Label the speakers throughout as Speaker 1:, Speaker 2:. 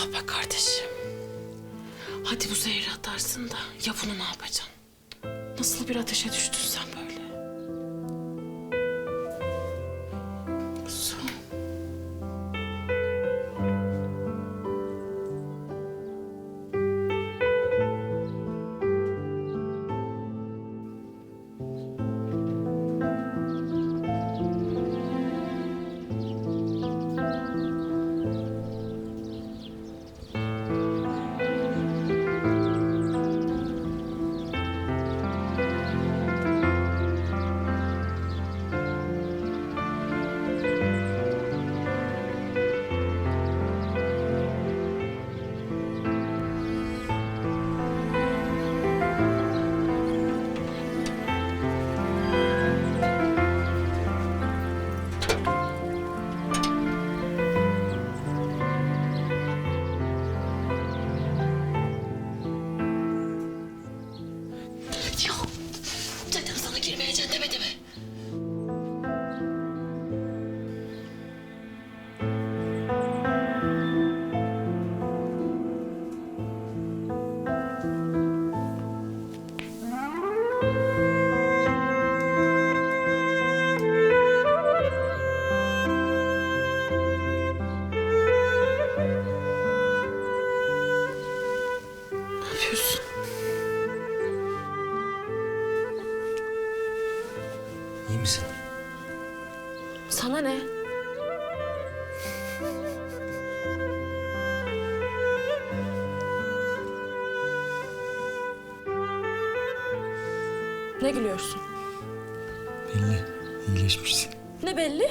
Speaker 1: Ah be kardeşim. Hadi bu zehri atarsın da ya bunu ne yapacaksın? Nasıl bir ateşe düştün sen Sana ne? Ne gülüyorsun?
Speaker 2: Belli. iyileşmişsin.
Speaker 1: Ne belli?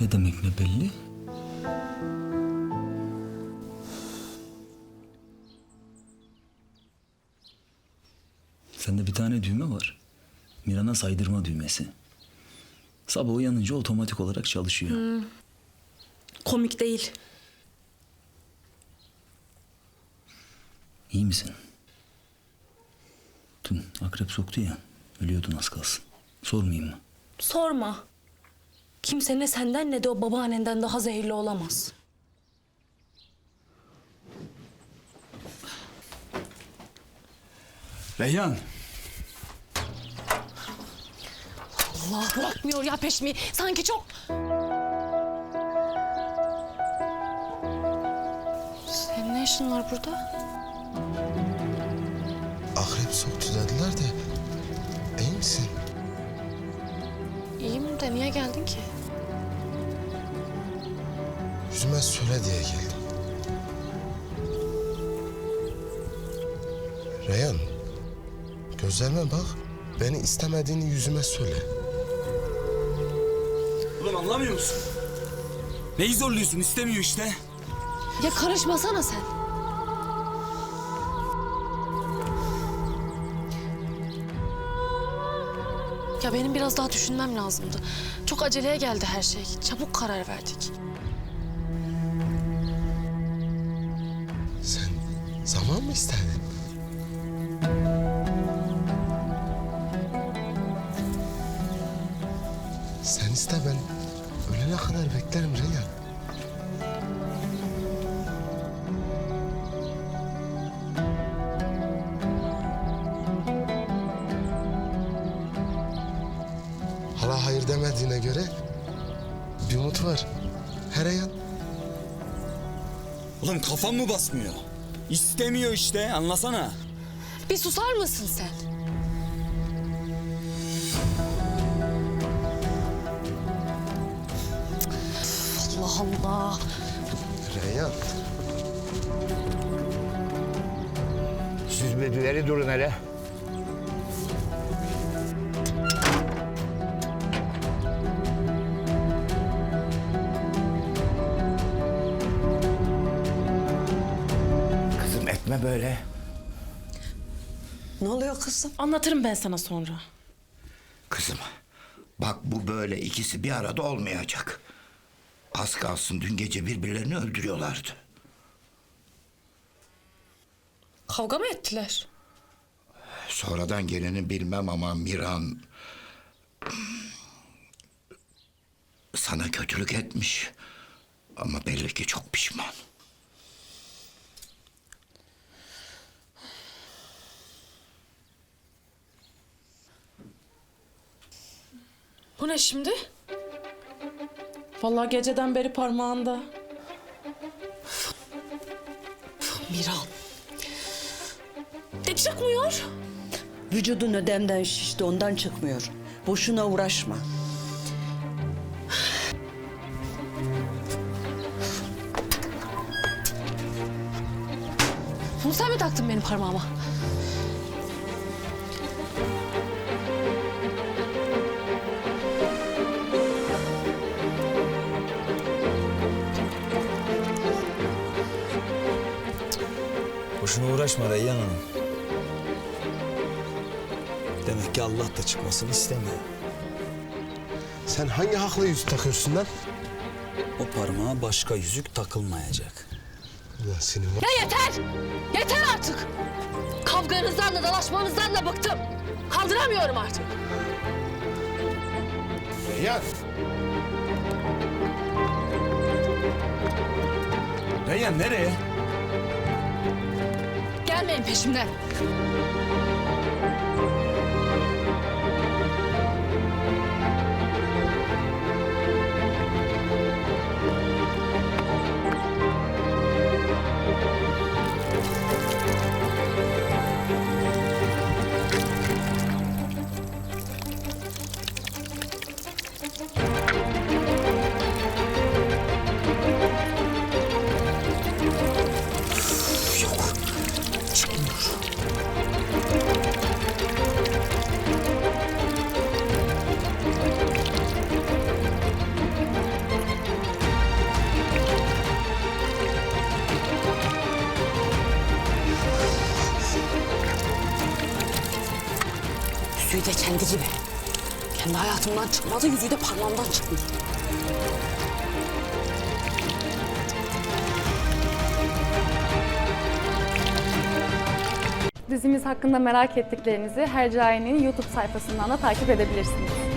Speaker 2: Ne demek ne belli? Sende bir tane düğme var. Mirana saydırma düğmesi. Sabah uyanınca otomatik olarak çalışıyor.
Speaker 1: Komik değil.
Speaker 2: İyi misin? Dün akrep soktu ya. Ölüyordun az kalsın. Sormayayım mı?
Speaker 1: Sorma. Kimse ne senden ne de o babaannenden daha zehirli olamaz.
Speaker 2: Reyhan.
Speaker 1: Allah bırakmıyor ya peşimi. Sanki çok... Senin ne işin var burada?
Speaker 3: Akrep soktu dediler de iyi misin?
Speaker 1: İyiyim de niye geldin ki?
Speaker 3: Yüzüme söyle diye geldim. Reyhan, gözlerime bak. Beni istemediğini yüzüme söyle.
Speaker 2: Oğlum anlamıyor musun? Neyi zorluyorsun? İstemiyor işte.
Speaker 1: Ya karışmasana sen. Ya benim biraz daha düşünmem lazımdı. Çok aceleye geldi her şey. Çabuk karar verdik.
Speaker 3: Sen zaman mı istedin? Sen iste ben ölene kadar beklerim Reyhan. Hala hayır demediğine göre bir umut var. He Reyhan.
Speaker 2: Oğlum kafam mı basmıyor? İstemiyor işte anlasana.
Speaker 1: Bir susar mısın sen? Allah.
Speaker 3: Reyhan.
Speaker 4: Siz bir durun hele. Kızım etme böyle.
Speaker 5: Ne oluyor kızım?
Speaker 1: Anlatırım ben sana sonra.
Speaker 4: Kızım bak bu böyle ikisi bir arada olmayacak. Az kalsın dün gece birbirlerini öldürüyorlardı.
Speaker 1: Kavga mı ettiler?
Speaker 4: Sonradan geleni bilmem ama Miran... ...sana kötülük etmiş. Ama belli ki çok pişman.
Speaker 1: Bu ne şimdi? Vallahi geceden beri parmağında. Miran. Ne çıkmıyor?
Speaker 5: Vücudun ödemden şişti ondan çıkmıyor. Boşuna uğraşma.
Speaker 1: Bunu sen mi taktın benim parmağıma?
Speaker 2: Boşuna uğraşma Reyyan Hanım. Demek ki Allah da çıkmasını istemiyor.
Speaker 3: Sen hangi hakla yüzük takıyorsun lan?
Speaker 2: O parmağa başka yüzük takılmayacak.
Speaker 3: Ulan senin var.
Speaker 1: Ya yeter! Yeter artık! Kavganızdan da dalaşmanızdan da bıktım. Kaldıramıyorum artık.
Speaker 3: Reyyan.
Speaker 2: Reyyan nereye?
Speaker 1: Gelmeyin peşimden. Kendi hayatımdan çıkmadı, yüzüğü de parmağımdan çıkmadı.
Speaker 6: Dizimiz hakkında merak ettiklerinizi Hercai'nin YouTube sayfasından da takip edebilirsiniz.